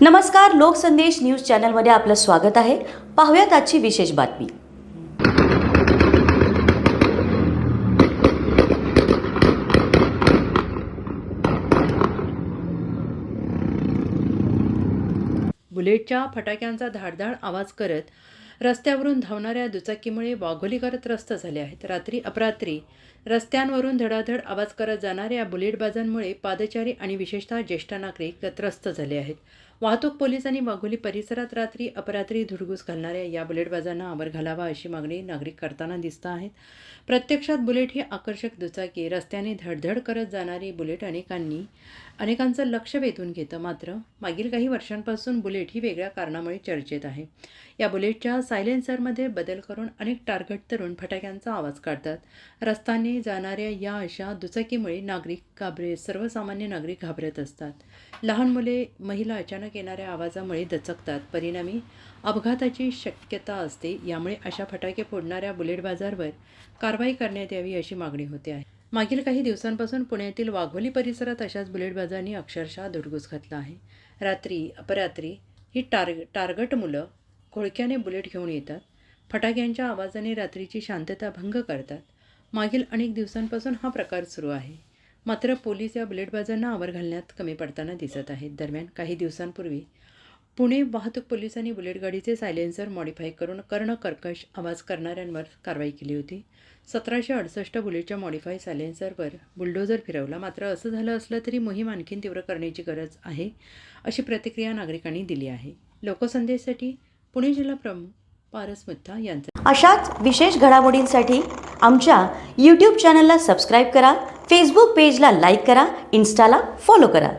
नमस्कार लोकसंदेश न्यूज चॅनलमध्ये आपलं स्वागत आहे. पाहूयात आजची विशेष बातमी. बुलेटच्या फटाक्यांचा धाडधाड आवाज करत रस्त्यावरून धावणाऱ्या दुचाकीमुळे वाघोलीकर त्रस्त झाले आहेत. रात्री अपरात्री रस्त्यांवरून धडाधड आवाज करत जाणाऱ्या बुलेटबाजांमुळे पादचारी आणि विशेषतः ज्येष्ठ नागरिक त्रस्त झाले आहेत. वाहतूक पोलिसांनी वाघोली परिसरात रात्री अपरात्री धुडगूस घालणाऱ्या या बुलेटबाजांना आवर घालावा अशी मागणी नागरिक करताना दिसत आहेत. प्रत्यक्षात बुलेट ही आकर्षक दुचाकी रस्त्याने धडधड करत जाणारी बुलेट अनेकांनी अनेकांचं लक्ष वेधून घेतं मात्र मागील काही वर्षांपासून बुलेट ही वेगळ्या कारणामुळे चर्चेत आहे. या बुलेटच्या सायलेन्सरमध्ये बदल करून अनेक टार्गेट तरुण फटाक्यांचा आवाज काढतात. रस्त्याने जाणाऱ्या या अशा दुचाकीमुळे नागरिक घाबरे सर्वसामान्य नागरिक घाबरत असतात. लहान मुले महिला अचानक येणाऱ्या आवाजामुळे दचकतात. परिणामी अपघाताची शक्यता असते यामुळे अशा फटाके फोडणाऱ्या बुलेट बाजारवर कारवाई करण्यात यावी अशी मागणी होते आहे. मागील काही दिवसांपासून पुण्यातील वाघोली परिसरात अशाच बुलेटबाजांनी अक्षरशः धुडगूस घातला आहे. रात्री अपरात्री ही टार्ग टार्गट मुलं घोळक्याने बुलेट घेऊन येतात. फटाक्यांच्या आवाजाने रात्रीची शांतता भंग करतात. मागील अनेक दिवसांपासून हा प्रकार सुरू आहे. मात्र पोलीस या बुलेटबाजांना आवर घालण्यात कमी पडताना दिसत आहेत. दरम्यान काही दिवसांपूर्वी पुणे वाहतूक पोलिसांनी बुलेट गाडीचे सायलेन्सर मॉडिफाय करून कर्णकर्कश आवाज करणाऱ्यांवर कारवाई केली होती. सतराशे अडुसष्ट बुलेटच्या मॉडिफाय सायलेन्सरवर बुलडोजर फिरवला. मात्र असं झालं असलं तरी मोहीम आणखीन तीव्र करण्याची गरज आहे अशी प्रतिक्रिया नागरिकांनी दिली आहे. लोकसंदेशसाठी पुणे जिल्हा प्रमुख पारस मुत्था यांचं अशाच विशेष घडामोडींसाठी आमच्या यूट्यूब चॅनलला सबस्क्राईब करा फेसबुक पेजला लाईक करा इन्स्टाला फॉलो करा.